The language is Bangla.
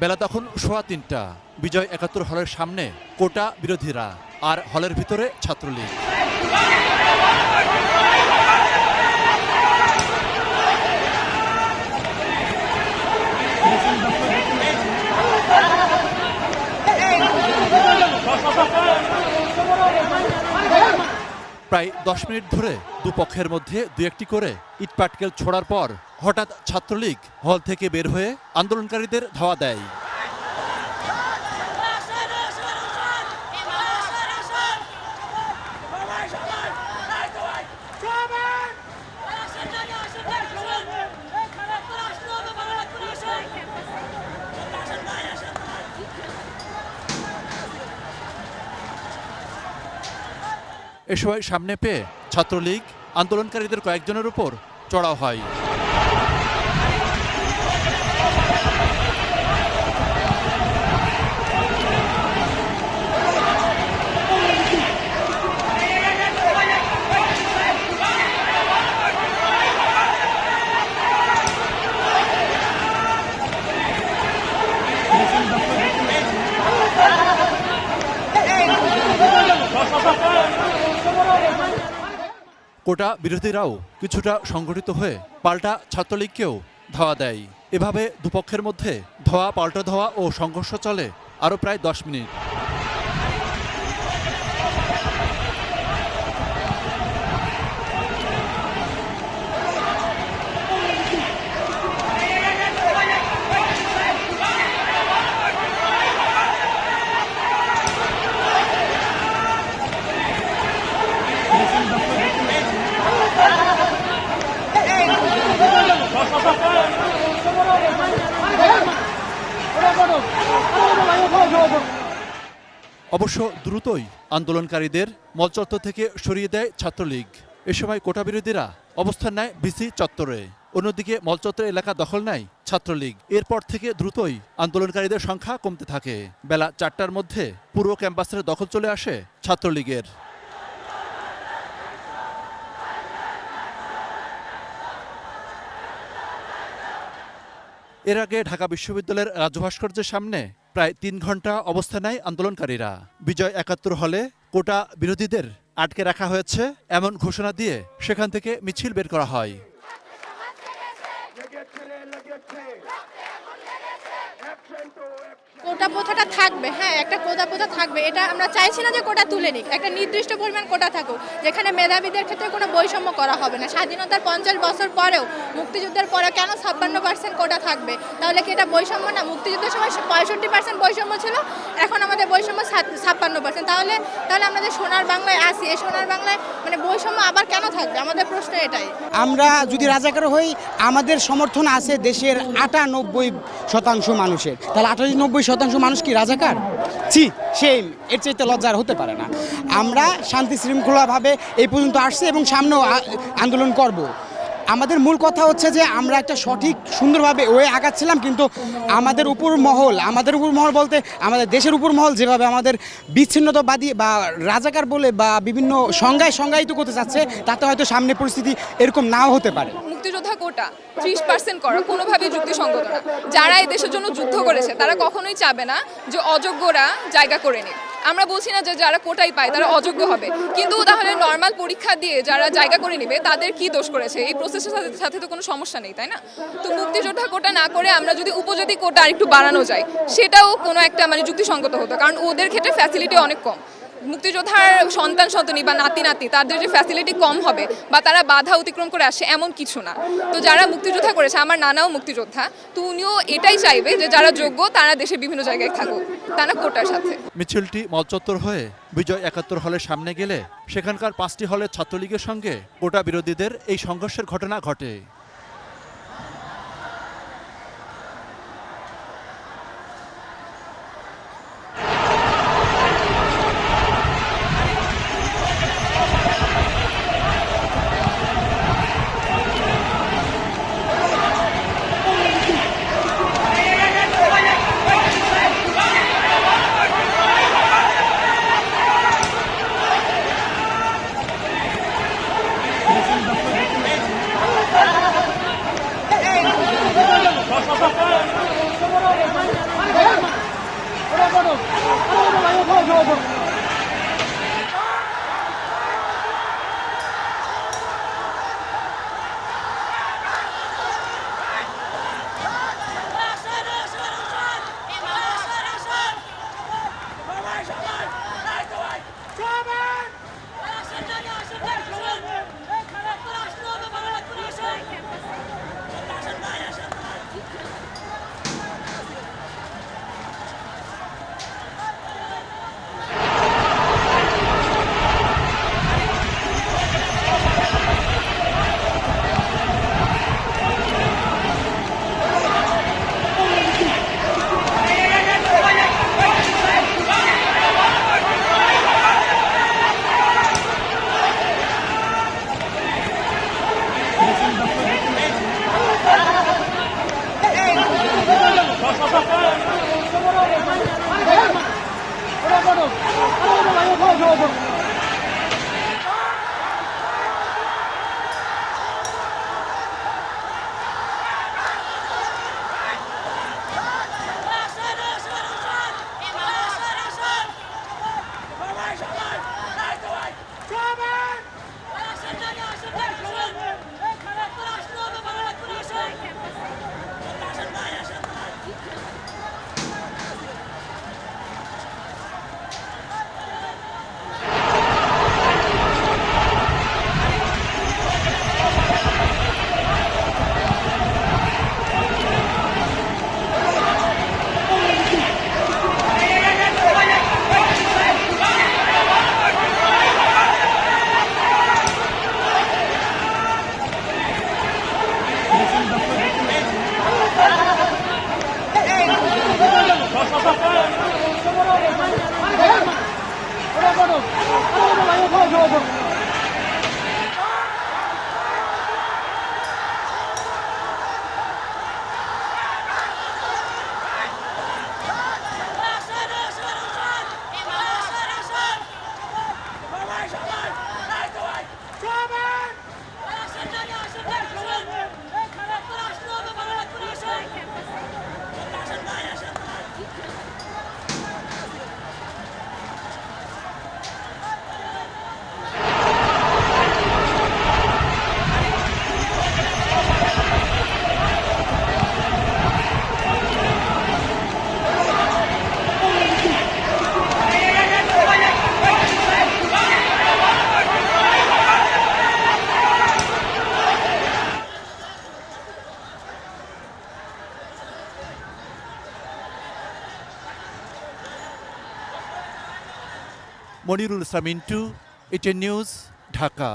বেলা তখন সোয়া তিনটা। বিজয় একাত্তর হলের সামনে কোটা বিরোধীরা আর হলের ভিতরে ছাত্রলীগ। প্রায় দশ মিনিট ধরে দুপক্ষের মধ্যে দু একটি করে ইটপাটকেল ছোড়ার পর হঠাৎ ছাত্রলীগ হল থেকে বের হয়ে আন্দোলনকারীদের ধাওয়া দেয়। এ সময় সামনে পেয়ে ছাত্রলীগ আন্দোলনকারীদের কয়েকজনের উপর চড়াও হয়। কোটা বিরোধীরাও কিছুটা সংগঠিত হয়ে পাল্টা ছাত্রলীগকেও ধাওয়া দেয়। এভাবে দুপক্ষের মধ্যে ধোয়া, পাল্টা ধোয়া ও সংঘর্ষ চলে আরও প্রায় দশ মিনিট। অবশ্য দ্রুতই আন্দোলনকারীদের মলচত্বর থেকে সরিয়ে দেয় ছাত্রলীগ। এ সময় কোটা বিরোধীরা অবস্থান নেয় বিসি চত্বরে। অন্যদিকে মলচত্বর এলাকা দখল নেয় ছাত্রলীগ। এরপর থেকে দ্রুতই আন্দোলনকারীদের সংখ্যা কমতে থাকে। বেলা চারটার মধ্যে পুরো ক্যাম্পাসের দখল চলে আসে ছাত্রলীগের। এর আগে ঢাকা বিশ্ববিদ্যালয়ের রাজভাস্কর্যের সামনে প্রায় তিন ঘণ্টা অবস্থান নেয় আন্দোলনকারীরা। বিজয় একাত্তর হলে কোটা বিরোধীদের আটকে রাখা হয়েছে এমন ঘোষণা দিয়ে সেখান থেকে মিছিল বের করা হয়। কোটা প্রথাটা থাকবে হ্যাঁ একটা কোটা প্রথা থাকবে। এটা আমরা চাইছি না যে কোটা তুলে নিক, একটা নির্দিষ্ট পরিমাণ কোটা থাকুক, যেখানে মেধাবীদের ক্ষেত্রে কোনো বৈষম্য করা হবে না। স্বাধীনতার পঞ্চাশ বছর পরেও মুক্তিযুদ্ধের পরে কেন ছাপ্পান্ন পার্সেন্ট কোটা থাকবে? তাহলে কি এটা বৈষম্য না? মুক্তিযুদ্ধের সময় পঁয়ষট্টি পার্সেন্ট বৈষম্য ছিল, এখন বৈষম্য ছাপ্পান্ন পার্সেন্ট তাহলে তাহলে আমরা যে সোনার বাংলায় আসি এই সোনার বাংলায় মানে বৈষম্য আবার কেন থাকবে? আমাদের প্রশ্ন এটাই। আমরা যদি রাজাকার হই, আমাদের সমর্থন আছে দেশের আটানব্বই শতাংশ মানুষের। তাহলে আটানব্বই শতাংশ মানুষ কি রাজাকার? ছি সেই এর চাইতে লজ্জার হতে পারে না। আমরা শান্তি শৃঙ্খলাভাবে এই পর্যন্ত আসছে এবং সামনেও আন্দোলন করব। আমাদের মূল কথা হচ্ছে যে আমরা একটা সঠিক, সুন্দরভাবে ওয়ে আগাচ্ছিলাম, কিন্তু আমাদের উপর মহল, আমাদের উপর মহল বলতে আমাদের দেশের উপর মহল যেভাবে আমাদের বিচ্ছিন্নতাবাদী বা রাজাকার বলে বা বিভিন্ন সংজ্ঞায় সংজ্ঞায়িত করতে চাচ্ছে, তাতে হয়তো সামনে পরিস্থিতি এরকম নাও হতে পারে। মুক্তিযোদ্ধা কোটা, ত্রিশ পার্সেন্ট করা, কোনোভাবেই যুক্তিসঙ্গত না। যারা এই দেশের জন্য যুদ্ধ করেছে, তারা কখনোই চাবে না যে অযোগ্যরা জায়গা করে নিক। আমরা বলছি না যে যারা কোটাই পায়, তারা অযোগ্য হবে। কিন্তু তাহলে নর্মাল পরীক্ষা দিয়ে যারা জায়গা করে নেবে, তাদের কি দোষ করেছে? এই প্রসেসের সাথে সাথে তো কোনো সমস্যা নেই, তাই না? তো মুক্তিযোদ্ধা কোটা না করে আমরা যদি উপজাতি কোটা আর একটু বাড়ানো যায়, সেটাও কোনো একটা মানে যুক্তিসঙ্গত হতো, কারণ ওদের ক্ষেত্রে ফ্যাসিলিটি অনেক কম। মুক্তিযোদ্ধার সন্তান সন্তনি বা নাতি নাতি তাদের যে ফ্যাসিলিটি কম হবে বা তারা বাধা অতিক্রম করে আসে এমন কিছু না। তো যারা মুক্তিযোদ্ধা করেছে, আমার নানাও মুক্তিযোদ্ধা, তো উনিও এটাই চাইবে যে যারা যোগ্য, তারা দেশের বিভিন্ন জায়গায় থাকুক। তারা কোটার সাথে। মিছিলটি মলচত্বর হয়ে বিজয় একাত্তর হলের সামনে গেলে সেখানকার পাঁচটি হলের ছাত্রলীগের সঙ্গে কোটা বিরোধীদের এই সংঘর্ষের ঘটনা ঘটে। মনিরুল ইসলাম ইন্টু ইটেন নিউজ ঢাকা।